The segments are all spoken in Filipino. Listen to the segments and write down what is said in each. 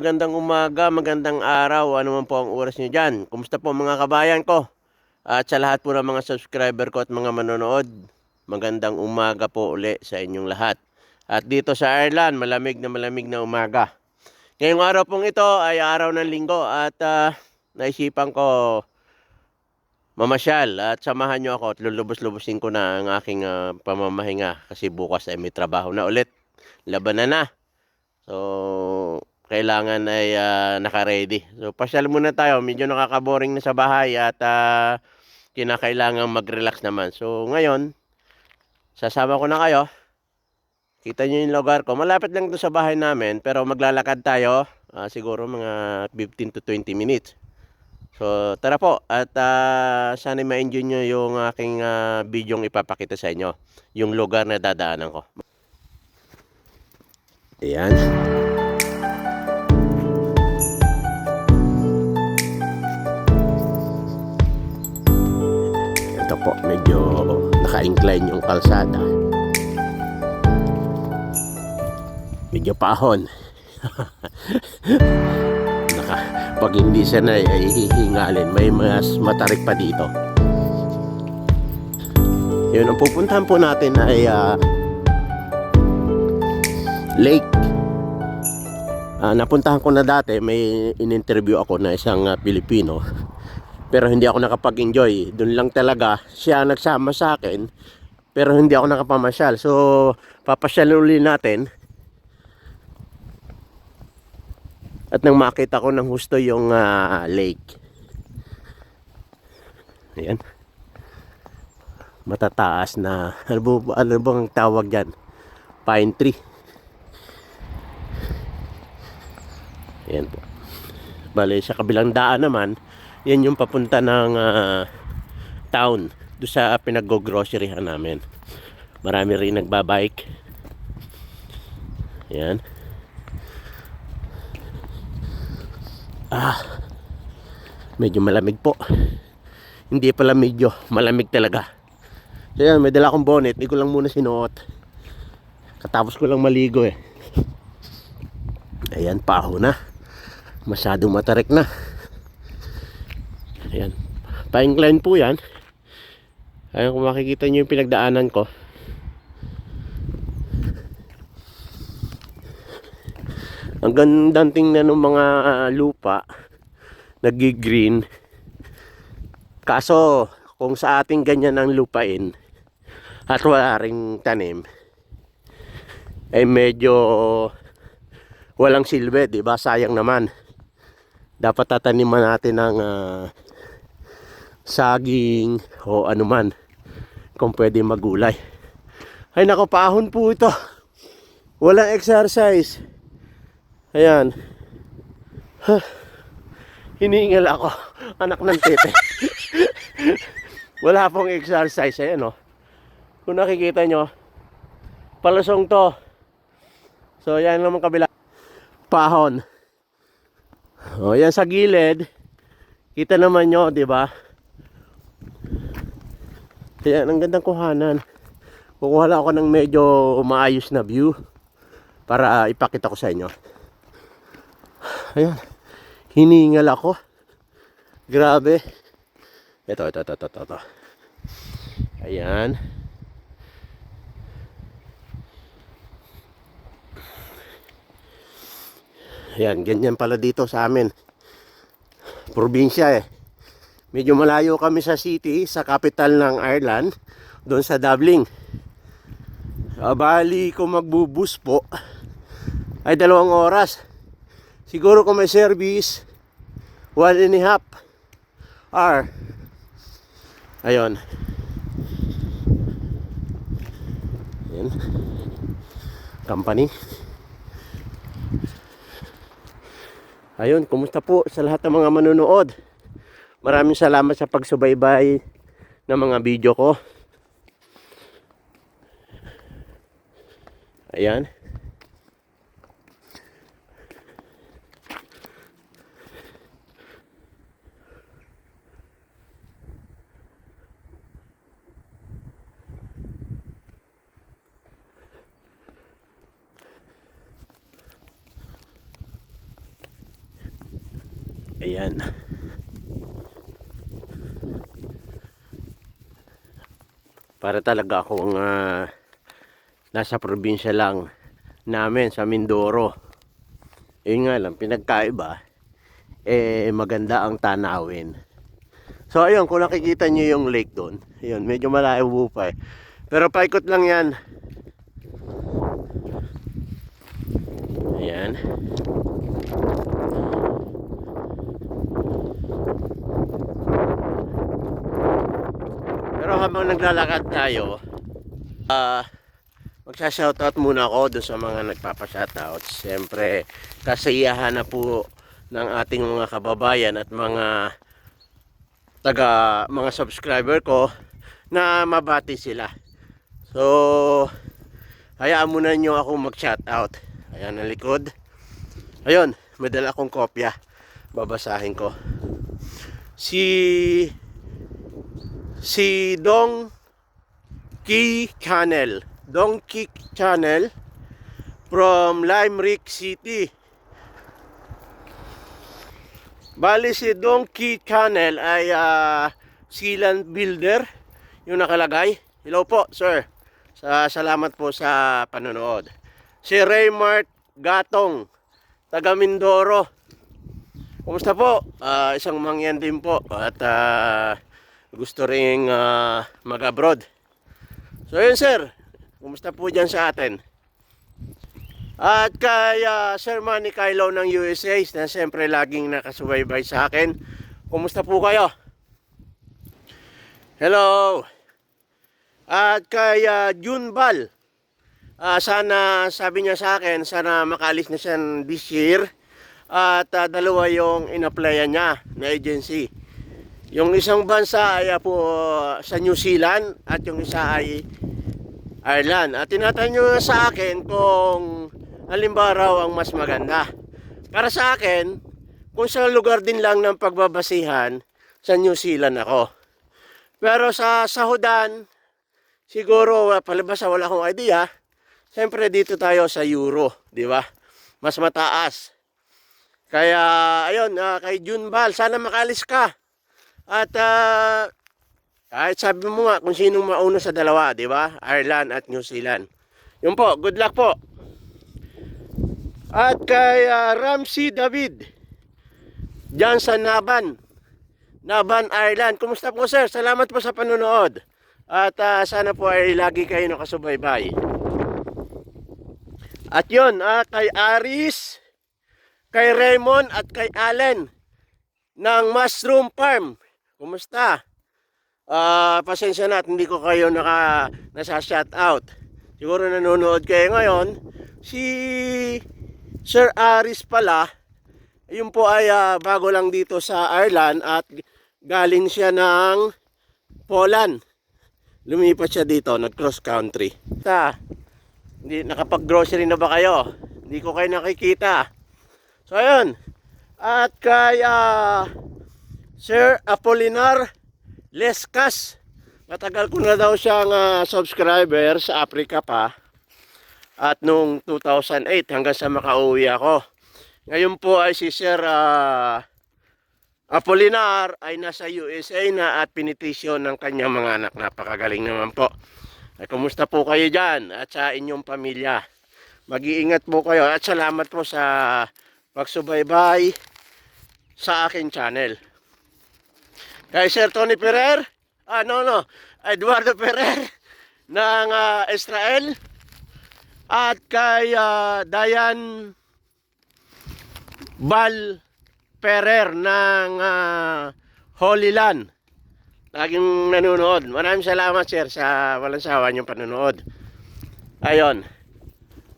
magandang umaga, magandang araw, ano man po ang oras nyo dyan. Kumusta po mga kabayan ko? At sa lahat po ng mga subscriber ko at mga manonood, magandang umaga po uli sa inyong lahat. At dito sa Ireland, malamig na malamig na umaga. Ngayong araw pong ito ay araw ng linggo at ah, naisipan ko mamasyal at samahan nyo ako at lulubos-lubusin ko na ang aking ah, pamamahinga kasi bukas ay may trabaho na ulit. Labanan na. So, kailangan ay ah, naka-ready. So, pasyal muna tayo. Medyo nakaka-boring na sa bahay at ah, kinakailangan mag-relax naman. So, ngayon, sasama ko na kayo. Kita nyo yung lugar ko. Malapit lang ito sa bahay namin, pero maglalakad tayo. ah, siguro mga 15 to 20 minutes. So, tara po. At ah, sana ma-enjoy nyo yung aking uh, video ipapakita sa inyo. Yung lugar na dadaanan ko. Ayan. Ito po, medyo naka-incline yung kalsada. Medyo pahon. Naka, pag hindi sanay ay hihingalin. May mas matarik pa dito. Yun, ang pupuntahan po natin ay ah, lake. Ah, napuntahan ko na dati, may in-interview ako na isang ah, Pilipino. Pero hindi ako nakapag-enjoy. Doon lang talaga siya nagsama sa akin. Pero hindi ako nakapamasyal. So, papasyal uli natin. At nang makita ko ng husto yung ah, lake. Ayan. Matataas na, ano, ba, ano bang tawag dyan? Pine tree. Ayan po. Bale, sa kabilang daan naman, yan yung papunta ng ah, town. Doon sa pinag-groceryhan namin. Marami rin nagbabike. Ayan. Ah, medyo malamig po. Hindi pala medyo, malamig talaga. So yan, may dala akong bonnet. Hindi ko lang muna sinuot. Katapos ko lang maligo eh. Ayan, paho na. Masyadong matarik na. Ayan. Pa-incline po yan. Ayan kung makikita nyo yung pinagdaanan ko. Ang gandang tingnan ng mga ah, lupa. Nag-green. Kaso, kung sa ating ganyan ang lupain at wala ring tanim, ay medyo walang silbi, di ba? Sayang naman. Dapat tataniman natin ng ah, saging o anuman kung pwede magulay. Ay nako, paahon po ito. Walang exercise. Ayan. Huh. Hinihingal ako. Anak ng tete. Wala pong exercise. Ayan o. Kung nakikita nyo, palusong to. So, yan naman kabila. Pahon. O, yan sa gilid. Kita naman nyo, di ba? Ayan, ang gandang kuhanan. Kukuha lang ako ng medyo maayos na view para ipakita ko sa inyo. Ayan. Hiningal ako. Grabe. Ito, ito, ito, ito, ito. ito. Ayan. Ayan, ganyan pala dito sa amin. Probinsya eh. Medyo malayo kami sa city, sa capital ng Ireland, doon sa Dublin. Ah, bali kung magbubus po, ay dalawang oras. Siguro kung may service, one and a half hour. Ayun. Ayan. Company. Ayun, kumusta po sa lahat ng mga manonood? Maraming salamat sa pagsubaybay ng mga video ko. Ayan. Ayan. Para talaga akong ah, nasa probinsya lang namin sa Mindoro. Yun nga lang, pinagkaiba, eh maganda ang tanawin. So ayun, kung nakikita nyo yung lake doon, ayun, medyo malayo pa eh. Pero paikot lang yan. Ayan. Habang naglalakad tayo, ah, Magsa-shoutout muna ako doon sa mga nagpapa-shoutout. Siyempre, kasiyahan na po ng ating mga kababayan at mga taga mga subscriber ko na mabati sila. So, hayaan muna nyo akong mag-shoutout. Ayan ang likod. Ayun, may dala akong kopya. Babasahin ko. Si si Dong Key Channel Donkey Channel from Limerick City. Bali si Donkey Channel ay uh, sealant builder yung nakalagay. Hello po, sir. Sa salamat po sa panonood. Si Raymart Gatong, taga Mindoro. Kumusta po? Ah, isang mangyan din po at ah, gusto ring ah, mag-abroad. So yun sir, Kumusta po dyan sa atin? At kay uh, Sir Manny Kylo ng USA na siyempre laging nakasubaybay sa akin. Kumusta po kayo? Hello! At kay uh, June Bal. Uh, sana sabi niya sa akin, sana makalis na siya this year. At uh, dalawa yung in-applyan niya na agency. Yung isang bansa ay uh, po sa New Zealand at yung isa ay Ireland. At tinatanong nyo sa akin kung halimbawa ang mas maganda. Para sa akin, kung sa lugar din lang ng pagbabasihan, sa New Zealand ako. Pero sa sahudan, siguro palabas wala akong idea. Siyempre dito tayo sa euro, di ba? Mas mataas. Kaya ayun, uh, kay Junbal, sana makalis ka. At uh, kahit sabi mo nga kung sinong mauna sa dalawa, di ba? Ireland at New Zealand. Yun po, good luck po. At kay uh, Ramsey David, dyan sa Naban, Naban, Ireland. Kumusta po sir? Salamat po sa panonood. At uh, sana po ay lagi kayo nakasubaybay. At yun, uh, kay Aris, kay Raymond at kay Allen ng Mushroom Farm. Kumusta? uh, pasensya na at hindi ko kayo naka, nasa shout out. Siguro nanonood kayo ngayon. Si Sir Aris pala, yun po ay uh, bago lang dito sa Ireland at galing siya ng Poland. Lumipat siya dito, nag-cross country. Ta, hindi, nakapag-grocery na ba kayo? Hindi ko kayo nakikita. So, ayun. At kay uh, Sir Apolinar Leskas. Matagal ko na daw siyang uh, subscriber sa Africa pa. At nung 2008 hanggang sa makauwi ako. Ngayon po ay si Sir uh, Apolinar ay nasa USA na at pinitisyon ng kanyang mga anak. Napakagaling naman po. Ay, kumusta po kayo dyan at sa inyong pamilya? Mag-iingat po kayo at salamat po sa pagsubaybay sa akin channel. Kay Sir Tony Ferrer, ah no no, Eduardo Ferrer ng uh, Israel at kay uh, Dayan Bal Ferrer ng uh, Holy Land. Laging nanonood. Maraming salamat sir sa walang sawa niyong panonood. Ayon.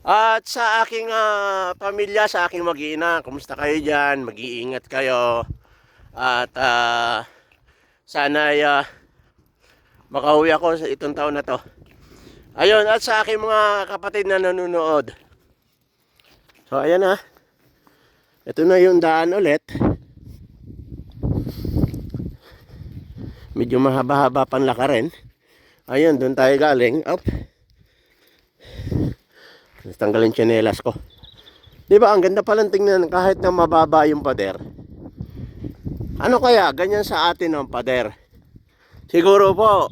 At sa aking uh, pamilya, sa aking mag-iina, kumusta kayo dyan? Mag-iingat kayo. At uh, sana ay uh, makauwi ako sa itong taon na to. Ayun, at sa aking mga kapatid na nanonood. So, ayan na. Ito na yung daan ulit. Medyo mahaba-haba pang lakarin. Ayun, doon tayo galing. Up. Tanggalin tsinelas ko. Di ba, ang ganda palang tingnan kahit na mababa yung pader. Ano kaya ganyan sa atin ng pader? Siguro po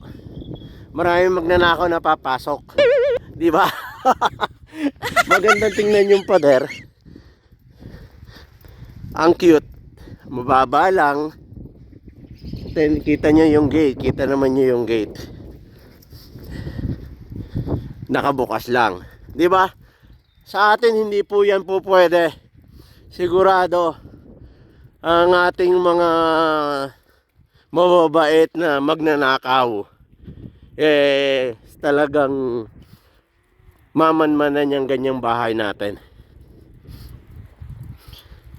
maraming magnanakaw na papasok. Di ba? Magandang tingnan yung pader. Ang cute. Mababa lang. Kita nyo yung gate. Kita naman nyo yung gate. Nakabukas lang. Di ba? Sa atin, hindi po yan po pwede. Sigurado, ang ating mga mababait na magnanakaw, eh, talagang mamanmanan yung ganyang bahay natin.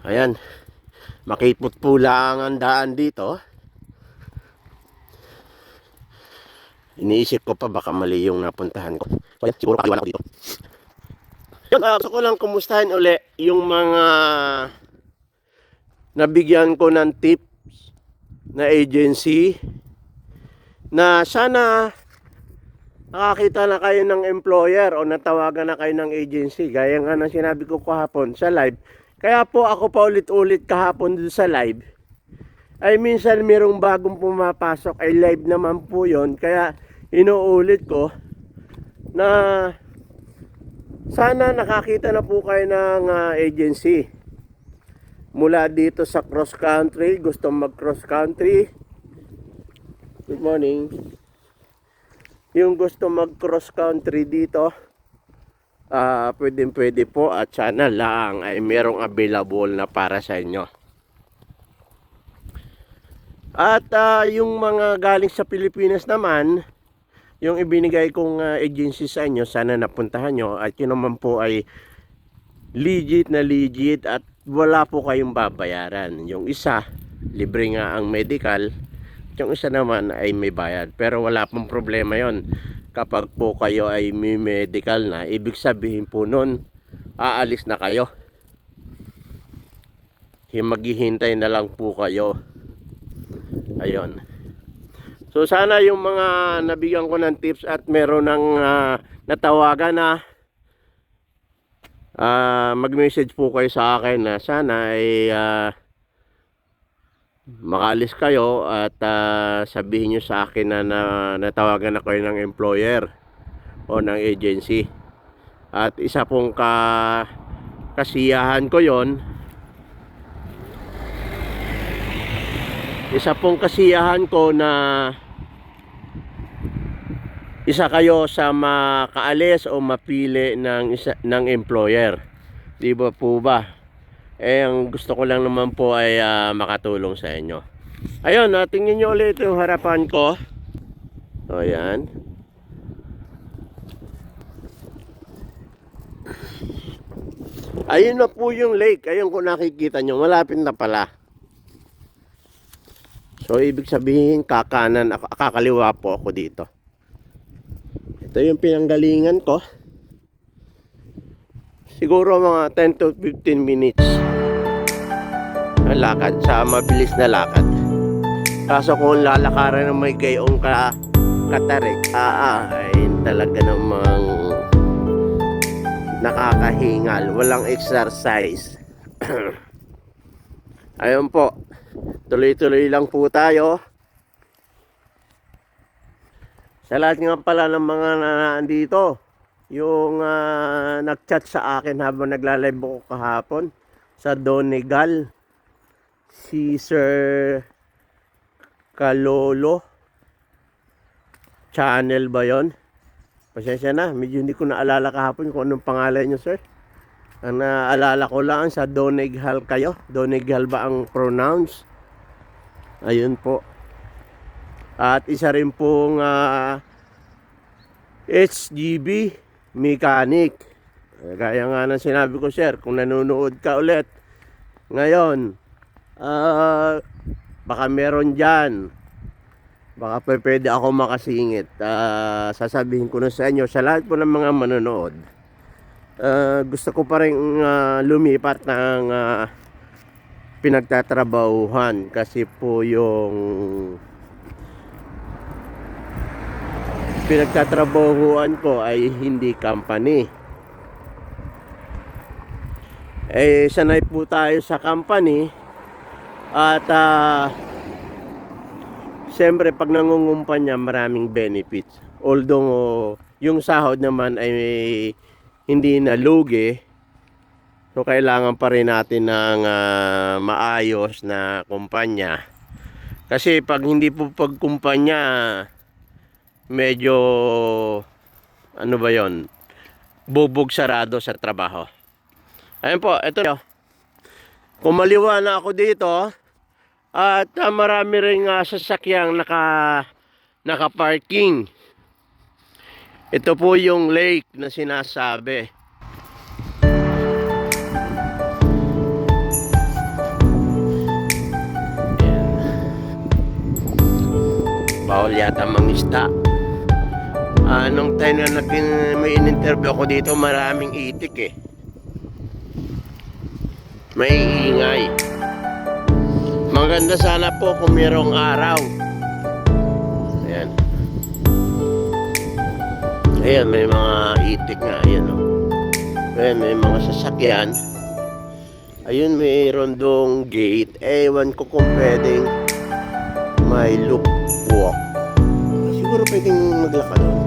Ayan. Makipot po lang ang daan dito. Iniisip ko pa baka mali yung napuntahan ko. Ayan, siguro kaliwan ako dito. Yun, ah, gusto ko lang kumustahin uli yung mga nabigyan ko ng tips na agency na sana nakakita na kayo ng employer o natawagan na kayo ng agency. Gaya nga ng sinabi ko kahapon sa live. Kaya po ako pa ulit-ulit kahapon dun sa live. Ay minsan merong bagong pumapasok ay live naman po yon Kaya inuulit ko na sana nakakita na po kayo ng ah, agency. Mula dito sa cross country, gusto mag cross country. Good morning. Yung gusto mag cross country dito, ah pwedeng pwede po at sana lang ay merong available na para sa inyo. At ah, yung mga galing sa Pilipinas naman, yung ibinigay kong ah, agency sa inyo, sana napuntahan nyo at yun naman po ay legit na legit at wala po kayong babayaran. Yung isa, libre nga ang medical, yung isa naman ay may bayad. Pero wala pong problema yon kapag po kayo ay may medical na, ibig sabihin po nun, aalis na kayo. Maghihintay na lang po kayo. Ayun. So sana yung mga nabigyan ko ng tips at meron ng ah, natawagan na ah, mag-message po kayo sa akin na sana ay ah, makaalis kayo at ah, sabihin nyo sa akin na, na natawagan na kayo ng employer o ng agency. At isa pong ka kasiyahan ko yon isa pong kasiyahan ko na isa kayo sa makaalis o mapili ng isa, ng employer. Di ba po ba? Eh, ang gusto ko lang naman po ay ah, makatulong sa inyo. Ayun, uh, tingnan nyo ulit yung harapan ko. O, yan. Ayun na po yung lake. Ayun kung nakikita nyo. Malapit na pala. So, ibig sabihin, kakanan, kakaliwa po ako dito. Ito yung pinanggalingan ko. Siguro mga 10 to 15 minutes. Ang lakad sa mabilis na lakad. Kaso kung lalakaran ng may gayong ka katarik, ah, ah, ay talaga namang nakakahingal. Walang exercise. Ayun po. Tuloy-tuloy lang po tayo. Sa lahat nga pala ng mga nandito, yung ah, nag-chat sa akin habang nagla-live ako kahapon sa Donegal, si Sir Kalolo channel ba yon? Pasensya na, medyo hindi ko naalala kahapon kung anong pangalan nyo, sir. Ang naalala ko lang sa Donegal kayo. Donegal ba ang pronounce? Ayun po. At isa rin pong ah, HGB mechanic. Gaya nga ng sinabi ko, sir, kung nanonood ka ulit ngayon, ah, baka meron dyan. Baka pwede ako makasingit. Ah, sasabihin ko na sa inyo, sa lahat po ng mga manonood, ah, gusto ko pa rin ah, lumipat ng ah, pinagtatrabahuhan kasi po yung pinagtatrabahuan ko ay hindi company. Eh, sanay po tayo sa company At ah siyempre pag nangungumpanya maraming benefits. Although yung sahod naman ay hindi na lugi, so kailangan pa rin natin ng ah, maayos na kumpanya. Kasi pag hindi po pagkumpanya, medyo ano ba yon bubog sarado sa trabaho. Ayun po, ito nyo. Kumaliwa na ako dito at ah, marami rin uh, sasakyang naka naka-parking. Ito po yung lake na sinasabi. Bawal yata mangisda. Ah, nung time na naging may in-interview ako dito, maraming itik eh. May ingay. Maganda sana po kung mayroong araw. Ayan. Ayan, may mga itik nga. Ayan o. Ayan, may mga sasakyan. Ayun, mayroon dong gate. Ewan ko kung pwedeng may loop walk. Siguro pwedeng maglakad doon.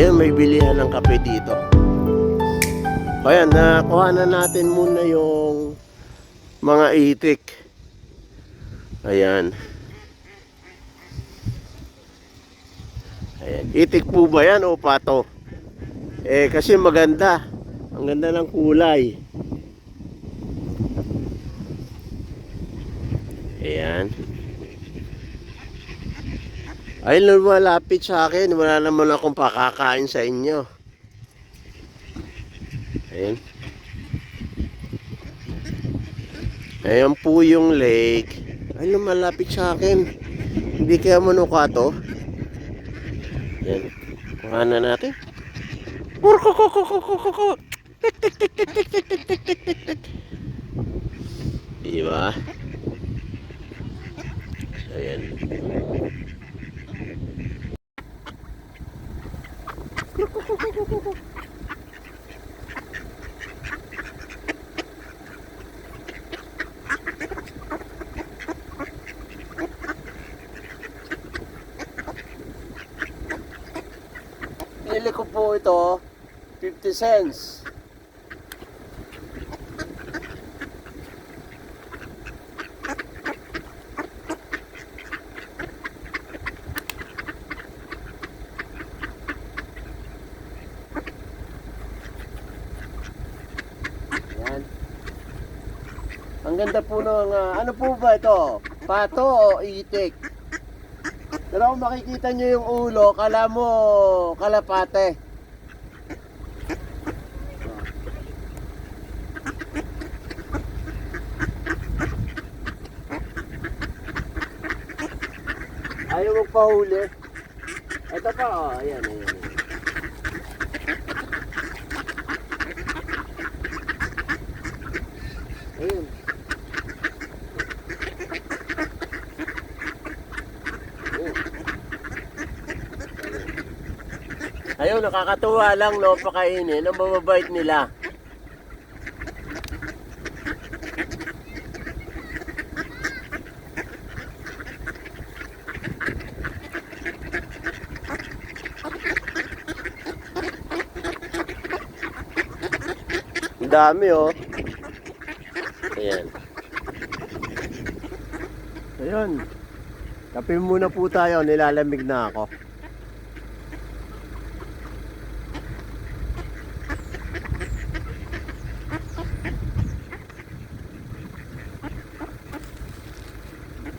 Ayun, may bilihan ng kape dito. Kaya nakuha na natin muna yung mga itik. Ayan. Ayan. Itik po ba yan o pato? Eh kasi maganda. Ang ganda ng kulay. Ayan. Ay, lumalapit sa akin. Wala naman akong pakakain sa inyo. Ayan. Ayan po yung lake. Ay, lumalapit sa akin. Hindi kaya manukato. Ayan. Kuha na natin. Kurkukukukukukuk. Tik, Pili ko po ito, 50 cents. Yan. Ang ganda po ng, ah, ano po ba ito? Pato o itik? Pero kung makikita nyo yung ulo, kala mo kalapate. Ayaw magpahuli. Ito pa, oh, ayan, ayan. ayan. Ayun. Ayun, nakakatuwa lang, no, pakainin. Ang mababait nila. Dami, oh. Ayan. Ayun. Kape muna po tayo, nilalamig na ako.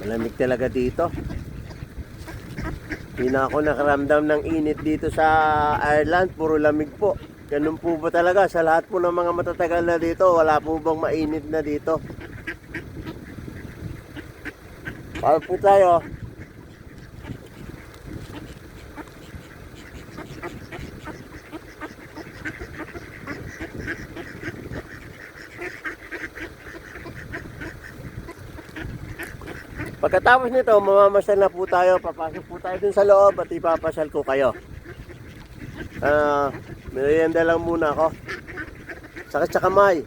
Malamig talaga dito. Hindi na ako nakaramdam ng init dito sa Ireland. Puro lamig po. Ganun po ba talaga? Sa lahat po ng mga matatagal na dito, wala po bang mainit na dito? Paano po tayo? Pagkatapos nito, mamamasyal na po tayo. Papasok po tayo dun sa loob at ipapasyal ko kayo. Uh, merienda lang muna ako. Sakit sa kamay.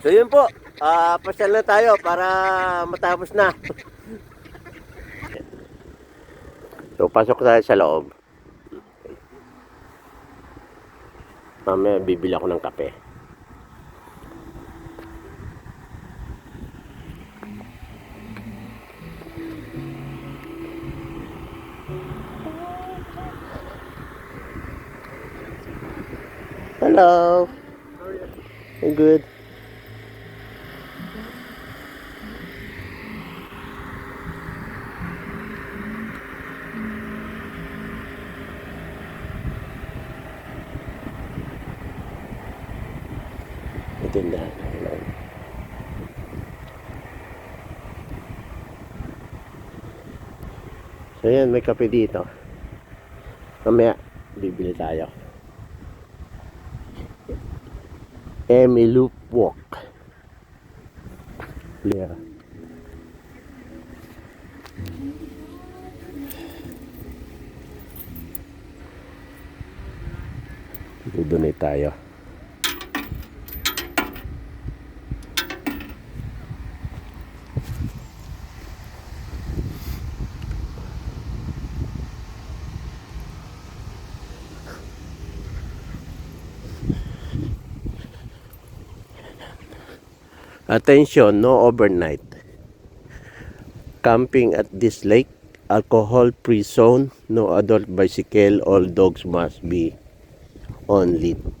So yun po, uh, pasyal na tayo para matapos na. so pasok tayo sa loob. Mamaya bibili ako ng kape. Hello. Good. Ito na. So yan, may kape dito. Mamaya, bibili tayo. Emmy Loop Walk. Yeah. Dudunay tayo. Attention, no overnight. Camping at this lake, alcohol-free zone, no adult bicycle, all dogs must be on lead.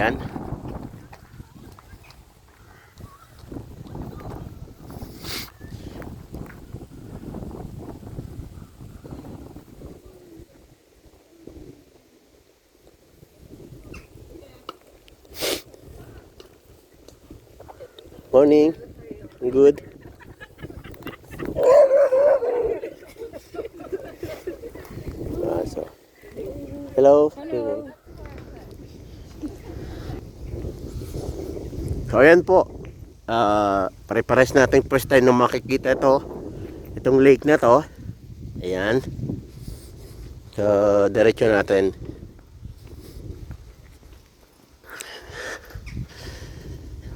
Ayan. Morning. Good. Ah, so. Hello. So ayan po. Ah, pare-pares natin first time nung makikita ito. Itong lake na to. Ayan. So, diretso natin.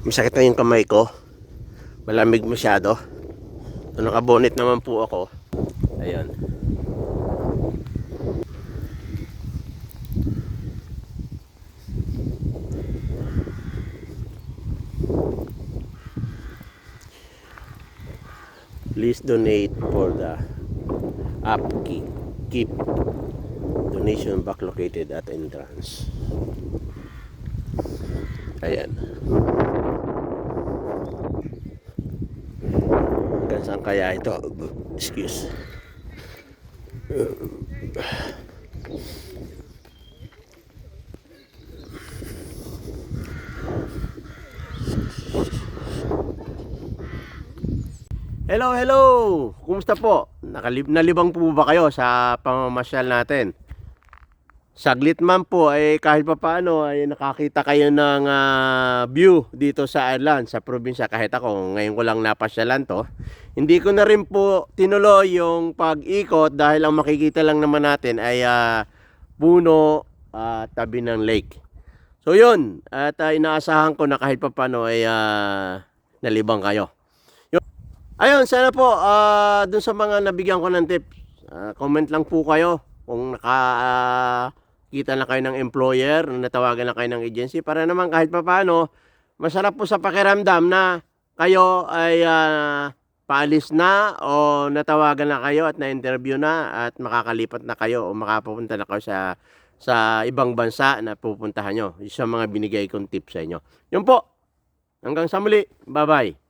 Masakit na yung kamay ko. Malamig masyado. So, nakabonit naman po ako. Ayan. Please donate for the upkeep keep donation box located at entrance. Ayan. Hanggang saan kaya ito? Excuse. Hello, hello! Kumusta po? Nakalib nalibang po ba kayo sa pamamasyal natin? Saglit man po ay kahit pa paano ay nakakita kayo ng ah, view dito sa Ireland, sa probinsya kahit ako ngayon ko lang napasyalan to. Hindi ko na rin po tinuloy yung pag-ikot dahil ang makikita lang naman natin ay ah, puno ah, tabi ng lake. So yun, at ah, inaasahan ko na kahit pa paano ay ah, nalibang kayo. Ayun, sana po ah dun sa mga nabigyan ko ng tips, ah, comment lang po kayo kung naka kita na kayo ng employer, natawagan na kayo ng agency para naman kahit papaano masarap po sa pakiramdam na kayo ay ah, paalis na o natawagan na kayo at na-interview na at makakalipat na kayo o makapupunta na kayo sa sa ibang bansa na pupuntahan nyo. Isa mga binigay kong tips sa inyo. Yun po. Hanggang sa muli. Bye-bye.